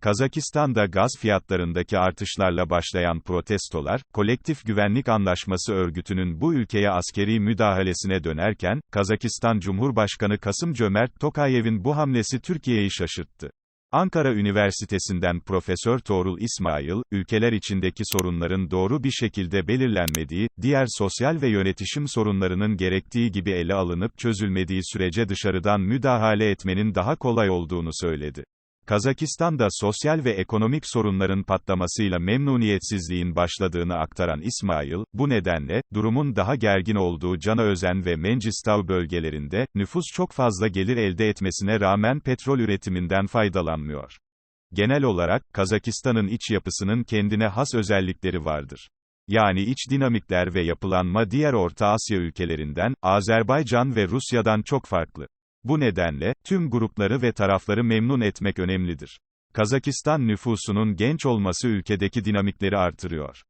Kazakistan'da gaz fiyatlarındaki artışlarla başlayan protestolar, Kolektif Güvenlik Anlaşması örgütünün bu ülkeye askeri müdahalesine dönerken, Kazakistan Cumhurbaşkanı Kasım Cömert Tokayev'in bu hamlesi Türkiye'yi şaşırttı. Ankara Üniversitesi'nden Profesör Tuğrul İsmail, ülkeler içindeki sorunların doğru bir şekilde belirlenmediği, diğer sosyal ve yönetişim sorunlarının gerektiği gibi ele alınıp çözülmediği sürece dışarıdan müdahale etmenin daha kolay olduğunu söyledi. Kazakistan'da sosyal ve ekonomik sorunların patlamasıyla memnuniyetsizliğin başladığını aktaran İsmail, bu nedenle, durumun daha gergin olduğu Canaözen ve Mengistav bölgelerinde, nüfus çok fazla gelir elde etmesine rağmen petrol üretiminden faydalanmıyor. Genel olarak, Kazakistan'ın iç yapısının kendine has özellikleri vardır. Yani iç dinamikler ve yapılanma diğer Orta Asya ülkelerinden, Azerbaycan ve Rusya'dan çok farklı. Bu nedenle, tüm grupları ve tarafları memnun etmek önemlidir. Kazakistan nüfusunun genç olması ülkedeki dinamikleri artırıyor.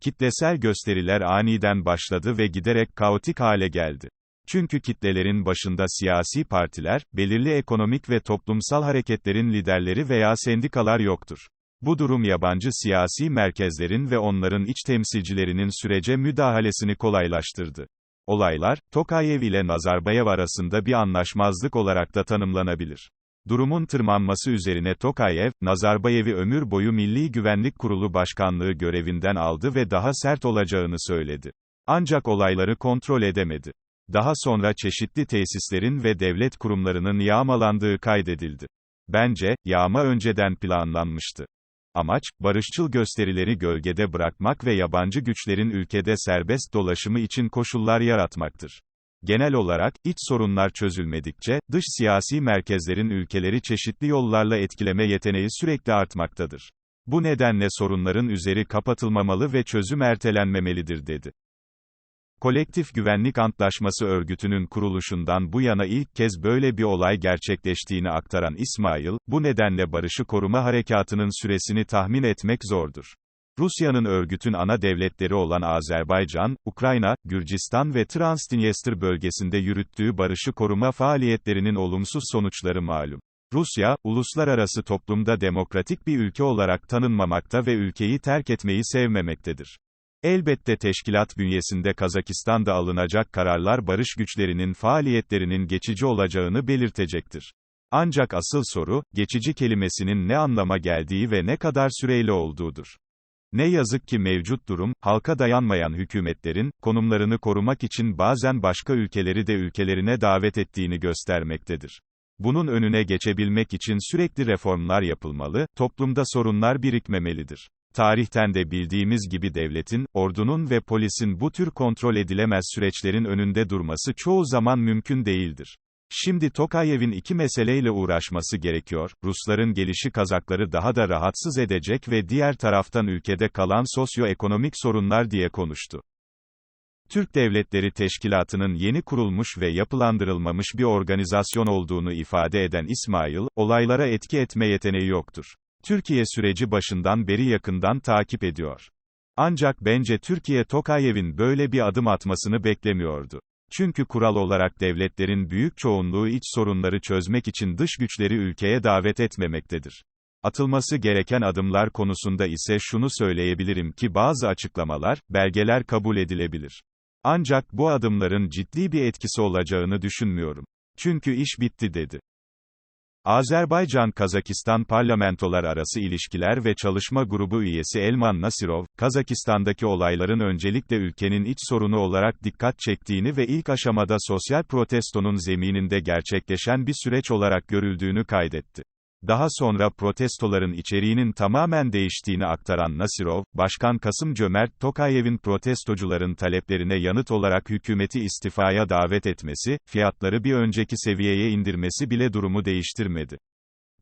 Kitlesel gösteriler aniden başladı ve giderek kaotik hale geldi. Çünkü kitlelerin başında siyasi partiler, belirli ekonomik ve toplumsal hareketlerin liderleri veya sendikalar yoktur. Bu durum yabancı siyasi merkezlerin ve onların iç temsilcilerinin sürece müdahalesini kolaylaştırdı. Olaylar, Tokayev ile Nazarbayev arasında bir anlaşmazlık olarak da tanımlanabilir. Durumun tırmanması üzerine Tokayev, Nazarbayev'i ömür boyu Milli Güvenlik Kurulu Başkanlığı görevinden aldı ve daha sert olacağını söyledi. Ancak olayları kontrol edemedi. Daha sonra çeşitli tesislerin ve devlet kurumlarının yağmalandığı kaydedildi. Bence, yağma önceden planlanmıştı. Amaç, barışçıl gösterileri gölgede bırakmak ve yabancı güçlerin ülkede serbest dolaşımı için koşullar yaratmaktır. Genel olarak, iç sorunlar çözülmedikçe, dış siyasi merkezlerin ülkeleri çeşitli yollarla etkileme yeteneği sürekli artmaktadır. Bu nedenle sorunların üzeri kapatılmamalı ve çözüm ertelenmemelidir dedi. Kolektif Güvenlik Antlaşması örgütünün kuruluşundan bu yana ilk kez böyle bir olay gerçekleştiğini aktaran İsmail, bu nedenle barışı koruma harekatının süresini tahmin etmek zordur. Rusya'nın örgütün ana devletleri olan Azerbaycan, Ukrayna, Gürcistan ve Transdniester bölgesinde yürüttüğü barışı koruma faaliyetlerinin olumsuz sonuçları malum. Rusya, uluslararası toplumda demokratik bir ülke olarak tanınmamakta ve ülkeyi terk etmeyi sevmemektedir. Elbette teşkilat bünyesinde Kazakistan'da alınacak kararlar barış güçlerinin faaliyetlerinin geçici olacağını belirtecektir. Ancak asıl soru, geçici kelimesinin ne anlama geldiği ve ne kadar süreyle olduğudur. Ne yazık ki mevcut durum, halka dayanmayan hükümetlerin, konumlarını korumak için bazen başka ülkeleri de ülkelerine davet ettiğini göstermektedir. Bunun önüne geçebilmek için sürekli reformlar yapılmalı, toplumda sorunlar birikmemelidir. Tarihten de bildiğimiz gibi devletin, ordunun ve polisin bu tür kontrol edilemez süreçlerin önünde durması çoğu zaman mümkün değildir. Şimdi Tokayev'in iki meseleyle uğraşması gerekiyor, Rusların gelişi Kazakları daha da rahatsız edecek ve diğer taraftan ülkede kalan sosyoekonomik sorunlar diye konuştu. Türk Devletleri Teşkilatı'nın yeni kurulmuş ve yapılandırılmamış bir organizasyon olduğunu ifade eden İsmail, olaylara etki etme yeteneği yoktur. Türkiye süreci başından beri yakından takip ediyor. Ancak bence Türkiye Tokayev'in böyle bir adım atmasını beklemiyordu. Çünkü kural olarak devletlerin büyük çoğunluğu iç sorunları çözmek için dış güçleri ülkeye davet etmemektedir. Atılması gereken adımlar konusunda ise şunu söyleyebilirim ki bazı açıklamalar, belgeler kabul edilebilir. Ancak bu adımların ciddi bir etkisi olacağını düşünmüyorum. Çünkü iş bitti dedi. Azerbaycan-Kazakistan parlamentolar arası ilişkiler ve çalışma grubu üyesi Elman Nasirov, Kazakistan'daki olayların öncelikle ülkenin iç sorunu olarak dikkat çektiğini ve ilk aşamada sosyal protestonun zemininde gerçekleşen bir süreç olarak görüldüğünü kaydetti. Daha sonra protestoların içeriğinin tamamen değiştiğini aktaran Nasirov, Başkan Kasım Cömert Tokayev'in protestocuların taleplerine yanıt olarak hükümeti istifaya davet etmesi, fiyatları bir önceki seviyeye indirmesi bile durumu değiştirmedi.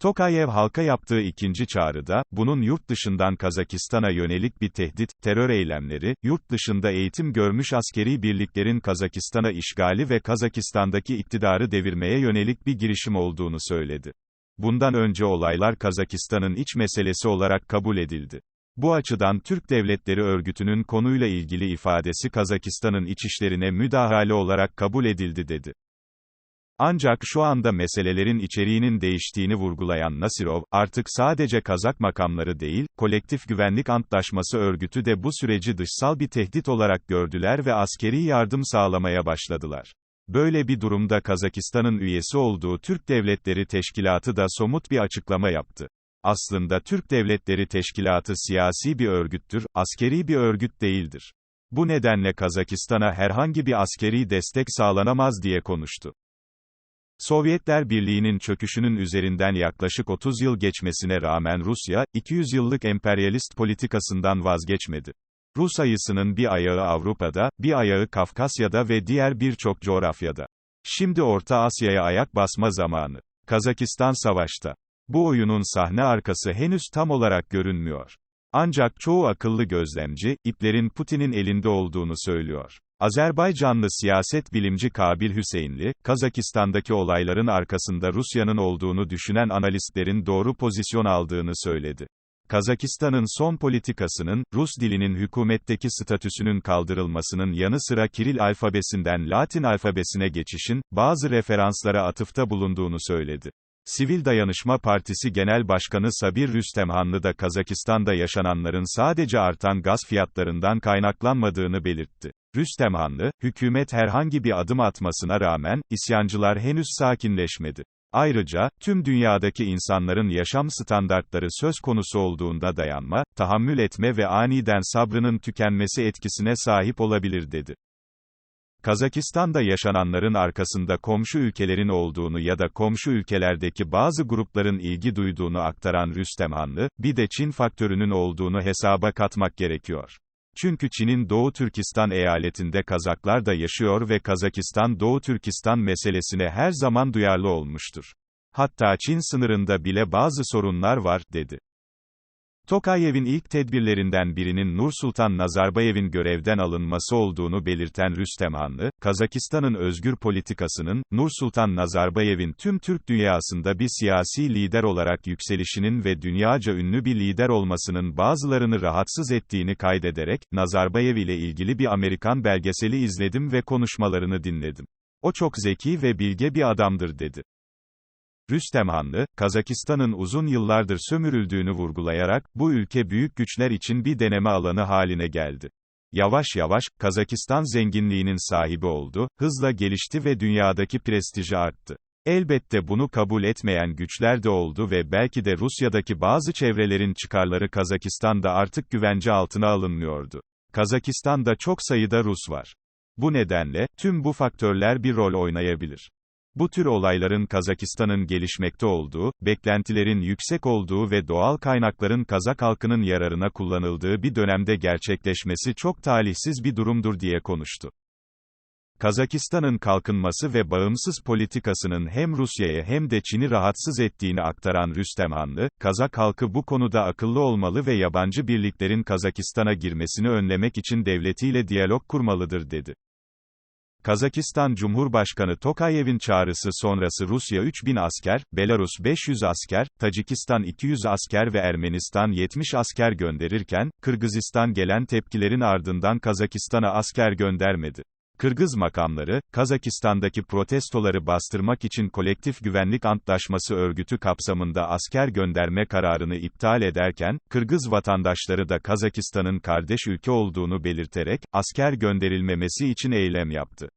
Tokayev halka yaptığı ikinci çağrıda, bunun yurt dışından Kazakistan'a yönelik bir tehdit, terör eylemleri, yurt dışında eğitim görmüş askeri birliklerin Kazakistan'a işgali ve Kazakistan'daki iktidarı devirmeye yönelik bir girişim olduğunu söyledi. Bundan önce olaylar Kazakistan'ın iç meselesi olarak kabul edildi. Bu açıdan Türk Devletleri Örgütü'nün konuyla ilgili ifadesi Kazakistan'ın iç işlerine müdahale olarak kabul edildi dedi. Ancak şu anda meselelerin içeriğinin değiştiğini vurgulayan Nasirov, artık sadece Kazak makamları değil, Kolektif Güvenlik Antlaşması örgütü de bu süreci dışsal bir tehdit olarak gördüler ve askeri yardım sağlamaya başladılar. Böyle bir durumda Kazakistan'ın üyesi olduğu Türk Devletleri Teşkilatı da somut bir açıklama yaptı. Aslında Türk Devletleri Teşkilatı siyasi bir örgüttür, askeri bir örgüt değildir. Bu nedenle Kazakistan'a herhangi bir askeri destek sağlanamaz diye konuştu. Sovyetler Birliği'nin çöküşünün üzerinden yaklaşık 30 yıl geçmesine rağmen Rusya, 200 yıllık emperyalist politikasından vazgeçmedi. Rus ayısının bir ayağı Avrupa'da, bir ayağı Kafkasya'da ve diğer birçok coğrafyada. Şimdi Orta Asya'ya ayak basma zamanı. Kazakistan savaşta. Bu oyunun sahne arkası henüz tam olarak görünmüyor. Ancak çoğu akıllı gözlemci, iplerin Putin'in elinde olduğunu söylüyor. Azerbaycanlı siyaset bilimci Kabil Hüseyinli, Kazakistan'daki olayların arkasında Rusya'nın olduğunu düşünen analistlerin doğru pozisyon aldığını söyledi. Kazakistan'ın son politikasının, Rus dilinin hükümetteki statüsünün kaldırılmasının yanı sıra Kiril alfabesinden Latin alfabesine geçişin, bazı referanslara atıfta bulunduğunu söyledi. Sivil Dayanışma Partisi Genel Başkanı Sabir Rüstemhanlı da Kazakistan'da yaşananların sadece artan gaz fiyatlarından kaynaklanmadığını belirtti. Rüstemhanlı, hükümet herhangi bir adım atmasına rağmen, isyancılar henüz sakinleşmedi. Ayrıca, tüm dünyadaki insanların yaşam standartları söz konusu olduğunda dayanma, tahammül etme ve aniden sabrının tükenmesi etkisine sahip olabilir dedi. Kazakistan'da yaşananların arkasında komşu ülkelerin olduğunu ya da komşu ülkelerdeki bazı grupların ilgi duyduğunu aktaran Rüstemhanlı, bir de Çin faktörünün olduğunu hesaba katmak gerekiyor. Çünkü Çin'in Doğu Türkistan eyaletinde Kazaklar da yaşıyor ve Kazakistan Doğu Türkistan meselesine her zaman duyarlı olmuştur. Hatta Çin sınırında bile bazı sorunlar var, dedi. Tokayev'in ilk tedbirlerinden birinin Nursultan Nazarbayev'in görevden alınması olduğunu belirten Rüstemhanlı, Kazakistan'ın özgür politikasının, Nursultan Nazarbayev'in tüm Türk dünyasında bir siyasi lider olarak yükselişinin ve dünyaca ünlü bir lider olmasının bazılarını rahatsız ettiğini kaydederek, Nazarbayev ile ilgili bir Amerikan belgeseli izledim ve konuşmalarını dinledim. O çok zeki ve bilge bir adamdır dedi. Rüstem Hanlı, Kazakistan'ın uzun yıllardır sömürüldüğünü vurgulayarak, bu ülke büyük güçler için bir deneme alanı haline geldi. Yavaş yavaş, Kazakistan zenginliğinin sahibi oldu, hızla gelişti ve dünyadaki prestiji arttı. Elbette bunu kabul etmeyen güçler de oldu ve belki de Rusya'daki bazı çevrelerin çıkarları Kazakistan'da artık güvence altına alınmıyordu. Kazakistan'da çok sayıda Rus var. Bu nedenle, tüm bu faktörler bir rol oynayabilir. Bu tür olayların Kazakistan'ın gelişmekte olduğu, beklentilerin yüksek olduğu ve doğal kaynakların Kazak halkının yararına kullanıldığı bir dönemde gerçekleşmesi çok talihsiz bir durumdur diye konuştu. Kazakistan'ın kalkınması ve bağımsız politikasının hem Rusya'ya hem de Çin'i rahatsız ettiğini aktaran Rüstem Hanlı, Kazak halkı bu konuda akıllı olmalı ve yabancı birliklerin Kazakistan'a girmesini önlemek için devletiyle diyalog kurmalıdır dedi. Kazakistan Cumhurbaşkanı Tokayev'in çağrısı sonrası Rusya 3000 asker, Belarus 500 asker, Tacikistan 200 asker ve Ermenistan 70 asker gönderirken, Kırgızistan gelen tepkilerin ardından Kazakistan'a asker göndermedi. Kırgız makamları, Kazakistan'daki protestoları bastırmak için Kolektif Güvenlik Antlaşması örgütü kapsamında asker gönderme kararını iptal ederken, Kırgız vatandaşları da Kazakistan'ın kardeş ülke olduğunu belirterek, asker gönderilmemesi için eylem yaptı.